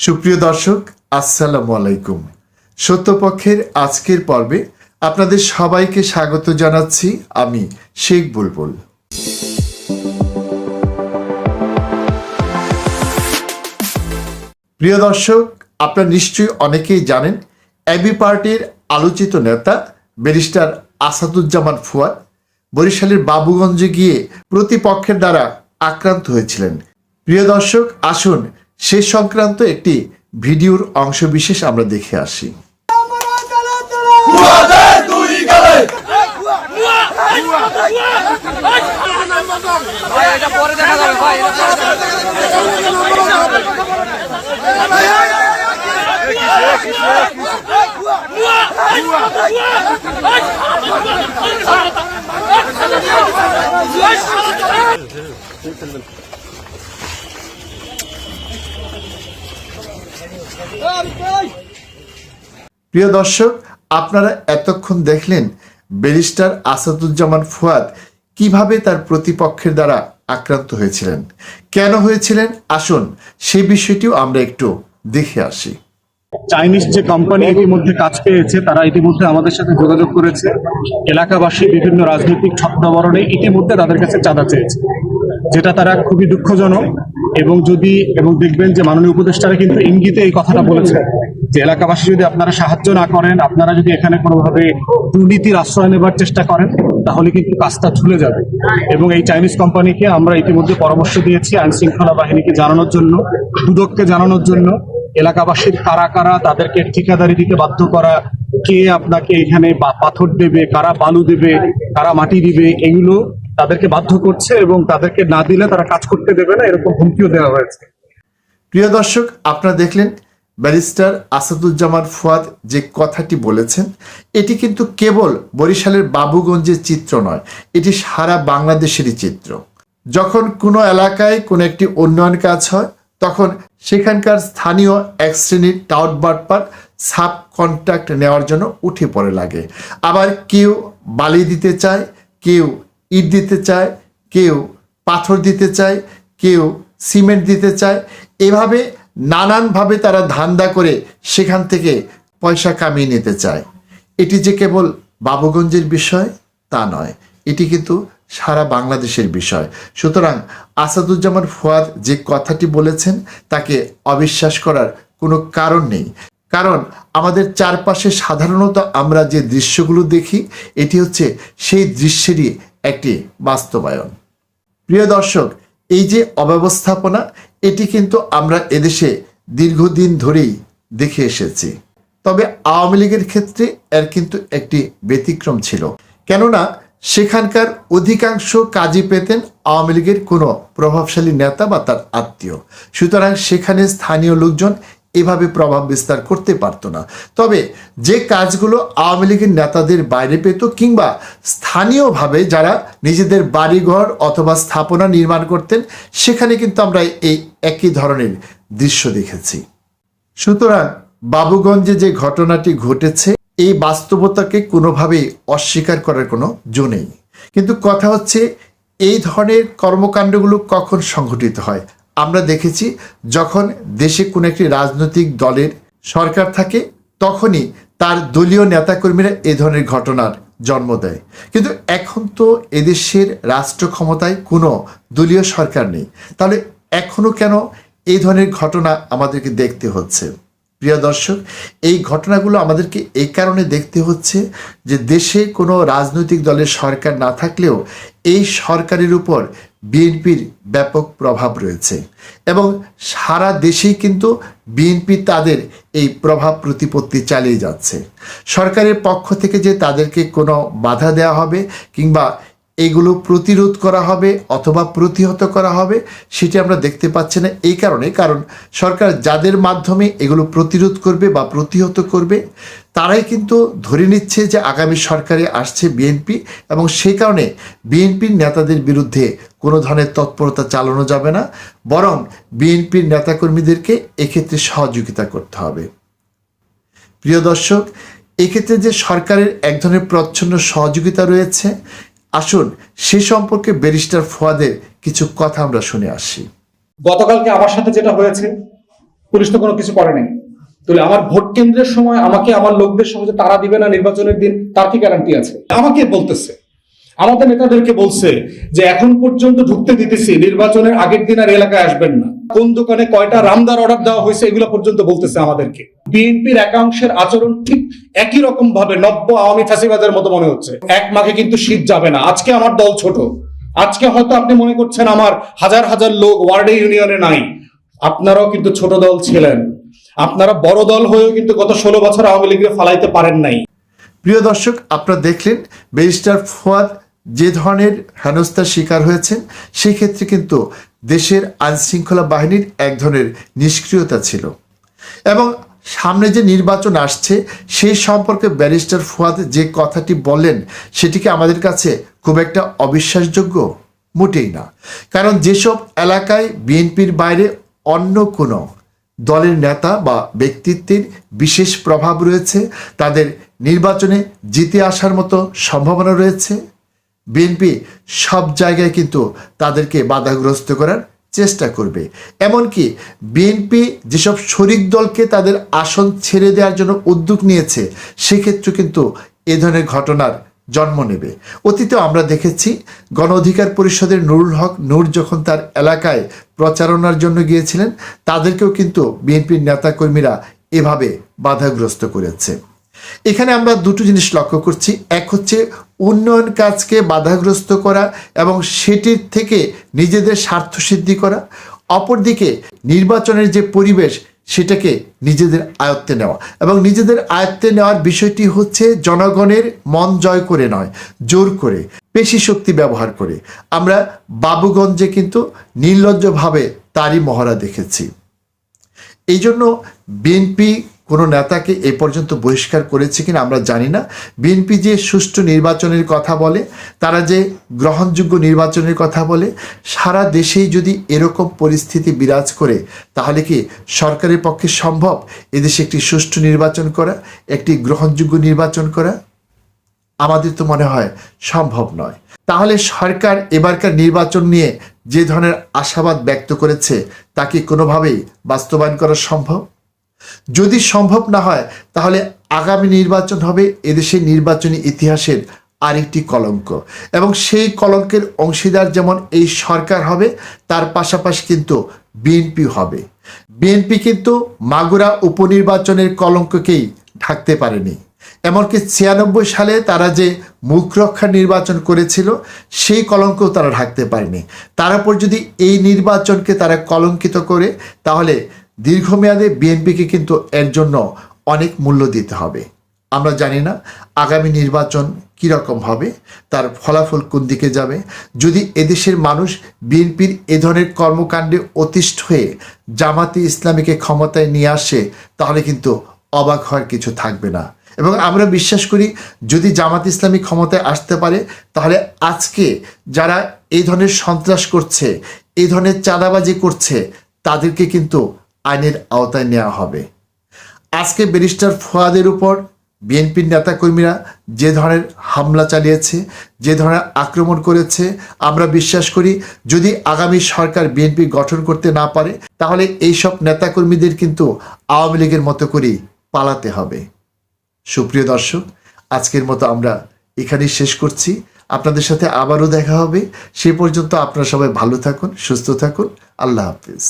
সুপ্রিয় দর্শক, আসসালামু আলাইকুম। সত্যপক্ষের আজকের পর্বে আপনাদের সবাইকে স্বাগত জানাচ্ছি আমি শেখ বুলবুল। প্রিয় দর্শক, আপনারা নিশ্চয়ই অনেকেই জানেন এবি পার্টির আলোচিত নেতা ব্যারিস্টার আসাদুজ্জামান ফুয়াদ বরিশালের বাবুগঞ্জে গিয়ে প্রতিপক্ষের দ্বারা আক্রান্ত হয়েছিলেন। প্রিয় দর্শক, আসুন সে সংক্রান্ত একটি ভিডিওর অংশবিশেষ আমরা দেখে আসি ভাই এটা পরে দেখা যাবে ভাই এটা পরে দেখা যাবে। প্রিয় দর্শক, আপনারা এতক্ষণ দেখলেন ব্যারিস্টার আসাদুজ্জামান ফুয়াদ কীভাবে তার প্রতিপক্ষের দ্বারা আক্রান্ত হয়েছিলেন। কেন হয়েছিলেন? আসুন সেই বিষয়টিও আমরা একটু দেখে আসি। চাইনিজ যে কোম্পানি ইতিমধ্যে কাজ পেয়েছে, তারা ইতিমধ্যে আমাদের সাথে যোগাযোগ করেছে। এলাকাবাসী বিভিন্ন রাজনৈতিক ছত্রবরণে ইতিমধ্যে তাদের কাছে চাঁদা চেয়েছে, যেটা তারা খুবই দুঃখজনক। এবং যদি, এবং দেখবেন যে মাননীয় উপদেষ্টারা কিন্তু ইঙ্গিতে এই কথাটা বলেছেন যে এলাকাবাসী যদি আপনারা সাহায্য না করেন, আপনারা যদি এখানে কোনোভাবে দুর্নীতির আশ্রয় নেবার চেষ্টা করেন, তাহলে কিন্তু কাজটা ঝুলে যাবে। এবং এই চাইনিজ কোম্পানিকে আমরা ইতিমধ্যে পরামর্শ দিয়েছি আইন শৃঙ্খলা বাহিনীকে জানানোর জন্য, দুদককে জানানোর জন্য, এলাকাবাসীর কারা কারা তাদেরকে ঠিকাদারি দিতে বাধ্য করা, কে আপনাকে এখানে পাথর দেবে, কারা বালু দেবে, কারা মাটি দিবে, এগুলো তাদেরকে বাধ্য করছে এবং তাদেরকে না দিলে তারা কাজ করতে দেবে না, এরকম হুমকিও দেওয়া হয়েছে। প্রিয় দর্শক, আপনারা দেখলেন ব্যারিস্টার আসাদুজ্জামান ফুয়াদ যে কথাটি বলেছেন, এটি কিন্তু কেবল বরিশালের বাবুগঞ্জের চিত্র নয়, এটি সারা বাংলাদেশেরই চিত্র। যখন কোনো এলাকায় কোনো একটি উন্নয়ন কাজ হয়, তখন সেখানকার স্থানীয় এক শ্রেণির টাউট বাটপাট সাব কন্ট্রাক্ট নেওয়ার জন্য উঠে পড়ে লাগে। আবার কেউ বালি দিতে চায়, কেউ ইট দিতে চায়, কেউ পাথর দিতে চায়, কেউ সিমেন্ট দিতে চায়। এভাবে নানানভাবে তারা ধান্দা করে সেখান থেকে পয়সা কামিয়ে নিতে চায়। এটি যে কেবল বাবুগঞ্জের বিষয়, তা নয়। এটি কিন্তু সারা বাংলাদেশের বিষয়। সুতরাং আসাদুজ্জামান ফুয়াদ যে কথাটি বলেছেন, তাকে অবিশ্বাস করার কোনো কারণ নেই। কারণ আমাদের চারপাশে সাধারণত আমরা যে দৃশ্যগুলো দেখি, এটি হচ্ছে সেই দৃশ্যেরই একটি বাস্তবায়ন। প্রিয় দর্শক, এই যে অব্যবস্থাপনা, এটি কিন্তু আমরা এদেশে দীর্ঘদিন ধরেই দেখে এসেছি। তবে আওয়ামী লীগের ক্ষেত্রে এর কিন্তু একটি ব্যতিক্রম ছিল। কেননা, সেখানকার অধিকাংশ কাজই পেতেন আওয়ামী লীগের কোনো প্রভাবশালী নেতা বা তার আত্মীয়। সুতরাং সেখানে স্থানীয় লোকজন এভাবে প্রভাব বিস্তার করতে পারতো না। তবে যে কাজগুলো আওয়ামী লীগের নেতাদের বাইরে পেত কিংবা স্থানীয়ভাবে যারা নিজেদের বাড়িঘর অথবা স্থাপনা নির্মাণ করতেন, সেখানে কিন্তু আমরা এই একই ধরনের দৃশ্য দেখেছি। সুতরাং বাবুগঞ্জে যে ঘটনাটি ঘটেছে, এই বাস্তবতাকে কোনোভাবেই অস্বীকার করার কোনো জো নেই। কিন্তু কথা হচ্ছে, এই ধরনের কর্মকাণ্ডগুলো কখন সংঘটিত হয়? আমরা দেখেছি যখন দেশে কোনো একটি রাজনৈতিক দলের সরকার থাকে, তখনই তার দলীয় নেতাকর্মীরা এ ধরনের ঘটনার জন্ম দেয়। কিন্তু এখন তো এদেশের রাষ্ট্র ক্ষমতায় কোনো দলীয় সরকার নেই। তাহলে এখনও কেন এই ধরনের ঘটনা আমাদেরকে দেখতে হচ্ছে? প্রিয় দর্শক, এই ঘটনাগুলো আমাদেরকে এই কারণে দেখতে হচ্ছে যে দেশে কোনো রাজনৈতিক দলের সরকার না থাকলেও এই সরকারের উপর বিএনপির ব্যাপক প্রভাব রয়েছে এবং সারা দেশেই কিন্তু বিএনপি তাদের এই প্রভাব প্রতিপত্তি চালিয়ে যাচ্ছে। সরকারের পক্ষ থেকে যে তাদেরকে কোনো বাধা দেওয়া হবে কিংবা এগুলো প্রতিরোধ করা হবে অথবা প্রতিহত করা হবে, সেটি আমরা দেখতে পাচ্ছি না এই কারণে। কারণ সরকার যাদের মাধ্যমে এগুলো প্রতিরোধ করবে বা প্রতিহত করবে, তারাই কিন্তু ধরে নিচ্ছে যে আগামী সরকারে আসছে বিএনপি এবং সেই কারণে বিএনপির নেতাদের বিরুদ্ধে কোনো ধরনের তৎপরতা চালানো যাবে না, বরং বিএনপির নেতাকর্মীদেরকে এক্ষেত্রে সহযোগিতা করতে হবে। প্রিয় দর্শক, এক্ষেত্রে যে সরকারের এক ধরনের প্রচ্ছন্ন সহযোগিতা রয়েছে, আসুন সে সম্পর্কে ব্যারিস্টার ফোয়াদের কিছু কথা আমরা শুনে আসি। গতকালকে আমার সাথে যেটা হয়েছে, পুলিশ তো কোনো কিছু করে নাই তাহলে আমার ভোট কেন্দ্রের সময় আমাকে আমার লোকদের সঙ্গে তারা দিবে না নির্বাচনের দিন, তার কি গ্যারান্টি আছে? আমাকে বলতেছে আমাদের নেতাদেরকে বলছে যে এখন পর্যন্ত ঢুকতে দিতেছি, নির্বাচনের আগের দিন আর এলাকায় আসবেন না। কোন দোকানে কয়টা রামদার অর্ডার দেওয়া হয়েছে এগুলো পর্যন্ত বলতেছে আমাদেরকে। বিএনপির একাংশের আচরণ ঠিক একই রকম ভাবে নব্য আওয়ামী ফাঁসিবাদের মতো মনে হচ্ছে। এক মাঘে কিন্তু শীত যাবে না। আজকে আমার দল ছোট। আজকে হয়তো আপনি মনে করছেন আমার হাজার হাজার লোক ওয়ার্ডে ইউনিয়নে নাই। আপনারাও কিন্তু ছোট দল ছিলেন। আপনারা বড় দল হয়েও কিন্তু গত ষোলো বছর আওয়ামী লীগকে ফালাইতে পারেন নাই। প্রিয় দর্শক, আপনারা দেখলেন ব্যারিস্টার ফুয়াদ যে ধরনের হেনস্থার শিকার হয়েছেন, সেই ক্ষেত্রে কিন্তু দেশের আইনশৃঙ্খলা বাহিনীর এক ধরনের নিষ্ক্রিয়তা ছিল। এবং সামনে যে নির্বাচন আসছে, সেই সম্পর্কে ব্যারিস্টার ফুয়াদ যে কথাটি বললেন, সেটিকে আমাদের কাছে খুব একটা অবিশ্বাসযোগ্য মোটেই না। কারণ যেসব এলাকায় বিএনপির বাইরে অন্য কোনো দলের নেতা বা ব্যক্তিত্বের বিশেষ প্রভাব রয়েছে, তাদের নির্বাচনে জিতে আসার মতো সম্ভাবনা রয়েছে বিএনপি সব জায়গায় কিন্তু তাদেরকে বাধাগ্রস্ত করার চেষ্টা করবে। এমনকি বিএনপি যেসব শরিক দলকে তাদের আসন ছেড়ে দেওয়ার জন্য উদ্যোগ নিয়েছে সেক্ষেত্রে কিন্তু এ ধরনের ঘটনার জন্ম নেবে। অতীতে আমরা দেখেছি গণ অধিকার পরিষদের নুরুল হক নূর যখন তার এলাকায় প্রচারণার জন্য গিয়েছিলেন, তাদেরকেও কিন্তু বিএনপির নেতাকর্মীরা এভাবে বাধাগ্রস্ত করেছে। এখানে আমরা দুটো জিনিস লক্ষ্য করছি। এক হচ্ছে উন্নয়ন কাজকে বাধাগ্রস্ত করা এবং সেটির থেকে নিজেদের স্বার্থ সিদ্ধি করা। অপরদিকে নির্বাচনের যে পরিবেশ, সেটাকে নিজেদের আয়ত্তে নেওয়া। এবং নিজেদের আয়ত্তে নেওয়ার বিষয়টি হচ্ছে জনগণের মন জয় করে নয়, জোর করে, পেশি শক্তি ব্যবহার করে। আমরা বাবুগঞ্জে কিন্তু নির্লজ্জভাবে তারই মহড়া দেখেছি। এই জন্য বিএনপি কোনো নেতাকে এ পর্যন্ত বহিষ্কার করেছে কিনা আমরা জানি না। বিএনপি যে সুষ্ঠু নির্বাচনের কথা বলে, তারা যে গ্রহণযোগ্য নির্বাচনের কথা বলে, সারা দেশেই যদি এরকম পরিস্থিতি বিরাজ করে, তাহলে কি সরকারের পক্ষে সম্ভব এদেশে একটি সুষ্ঠু নির্বাচন করা, একটি গ্রহণযোগ্য নির্বাচন করা? আমাদের তো মনে হয় সম্ভব নয়। তাহলে সরকার এবারকার নির্বাচন নিয়ে যে ধরনের আশাবাদ ব্যক্ত করেছে, তা কি কোনোভাবেই বাস্তবায়ন করা সম্ভব? যদি সম্ভব না হয়, তাহলে আগামী নির্বাচন হবে এদেশের নির্বাচনী ইতিহাসের আরেকটি কলঙ্ক। এবং সেই কলঙ্কের অংশীদার যেমন এই সরকার হবে, তার পাশাপাশি কিন্তু বিএনপি হবে। বিএনপি কিন্তু মাগুরা উপনির্বাচনের কলঙ্ককেই ঢাকতে পারেনি। এমনকি ছিয়ানব্বই সালে তারা যে মুখ রক্ষা নির্বাচন করেছিল, সেই কলঙ্ক তারা ঢাকতে পারেনি। তার উপর যদি এই নির্বাচনকে তারা কলঙ্কিত করে, তাহলে দীর্ঘমেয়াদে বিএনপিকে কিন্তু এর জন্য অনেক মূল্য দিতে হবে। আমরা জানি না আগামী নির্বাচন কীরকম হবে, তার ফলাফল কোন দিকে যাবে। যদি এদেশের মানুষ বিএনপির এ ধরনের কর্মকাণ্ডে অতিষ্ঠ হয়ে জামাতে ইসলামীকে ক্ষমতায় নিয়ে আসে, তাহলে কিন্তু অবাক হওয়ার কিছু থাকবে না। এবং আমরা বিশ্বাস করি, যদি জামাত ইসলামী ক্ষমতায় আসতে পারে, তাহলে আজকে যারা এই ধরনের সন্ত্রাস করছে এই ধরনের চাঁদাবাজি করছে, তাদেরকে কিন্তু আইনের আওতায় নেওয়া হবে। আজকে ব্যারিস্টার ফুয়াদের উপর বিএনপির নেতাকর্মীরা যে ধরনের হামলা চালিয়েছে, যে ধরনের আক্রমণ করেছে, আমরা বিশ্বাস করি যদি আগামী সরকার বিএনপি গঠন করতে না পারে, তাহলে এইসব নেতাকর্মীদের কিন্তু আওয়ামী লীগের মতো করেই পালাতে হবে। সুপ্রিয় দর্শক, আজকের মতো আমরা এখানেই শেষ করছি। আপনাদের সাথে আবারও দেখা হবে। সে পর্যন্ত আপনারা সবাই ভালো থাকুন, সুস্থ থাকুন। আল্লাহ হাফিজ।